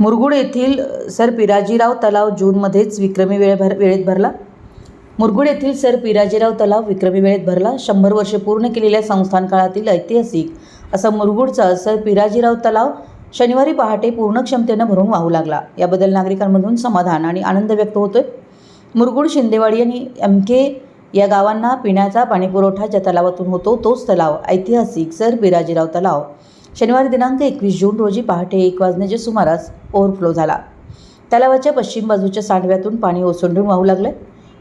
मुरगुड येथील सर पिराजीराव तलाव जूनमध्येच विक्रमी वेळ भर वेळेत भरला. मुरगुड येथील सर पिराजीराव तलाव विक्रमी वेळेत भरला. शंभर वर्षे पूर्ण केलेल्या संस्थान काळातील ऐतिहासिक असा मुरगुडचा सर पिराजीराव तलाव शनिवारी पहाटे पूर्ण क्षमतेनं भरून वाहू लागला. याबद्दल नागरिकांमधून समाधान आणि आनंद व्यक्त होतोय. मुरगुड शिंदेवाडी आणि एम के या गावांना पिण्याचा पाणीपुरवठा ज्या तलावातून होतो तोच तलाव. ऐतिहासिक सर बिराजीराव तलाव. शनिवारी दिनांक एकवीस जून रोजी पहाटे एक वाजण्याच्या सुमारास ओव्हरफ्लो झाला. तलावाच्या पश्चिम बाजूच्या सांडव्यातून पाणी ओसंडून वाहू लागलं.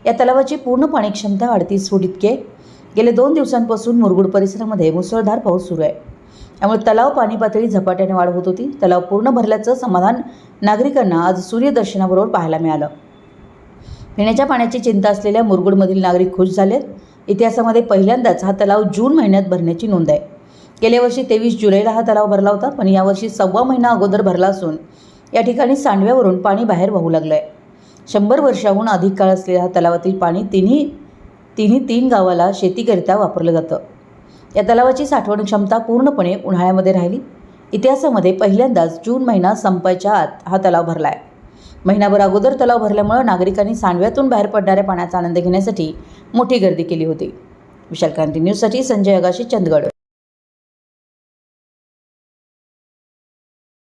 या तलावाची पूर्ण पाणी क्षमता अडतीस फूट इतके गेले दोन दिवसांपासून मुरगुड परिसरामध्ये मुसळधार पाऊस सुरू आहे. त्यामुळे तलाव पाणी पातळी झपाट्याने वाढ होत होती. तलाव पूर्ण भरल्याचं समाधान नागरिकांना आज सूर्यदर्शनाबरोबर पाहायला मिळालं. पिण्याच्या पाण्याची चिंता असलेल्या मुरगुडमधील नागरिक खुश झालेत. इतिहासामध्ये पहिल्यांदाच हा तलाव जून महिन्यात भरण्याची नोंद आहे. गेल्या वर्षी तेवीस जुलैला हा तलाव भरला होता पण यावर्षी सव्वा महिना अगोदर भरला असून या ठिकाणी सांडव्यावरून पाणी बाहेर वाहू लागलं आहे शंभर वर्षाहून अधिक काळ असलेल्या हा तलावातील पाणी तिन्ही तिन्ही तीन गावाला शेतीकरिता वापरलं जातं. या तलावाची साठवण क्षमता पूर्णपणे उन्हाळ्यामध्ये राहिली. इतिहासामध्ये पहिल्यांदाच जून महिना संपायच्या आत हा तलाव भरला आहे महिनाभर अगोदर तलाव भरल्यामुळं नागरिकांनी सांडव्यातून बाहेर पडणाऱ्या पाण्याचा आनंद घेण्यासाठी मोठी गर्दी केली होती. विशाल क्रांती न्यूजसाठी संजय अगाशी चंदगड.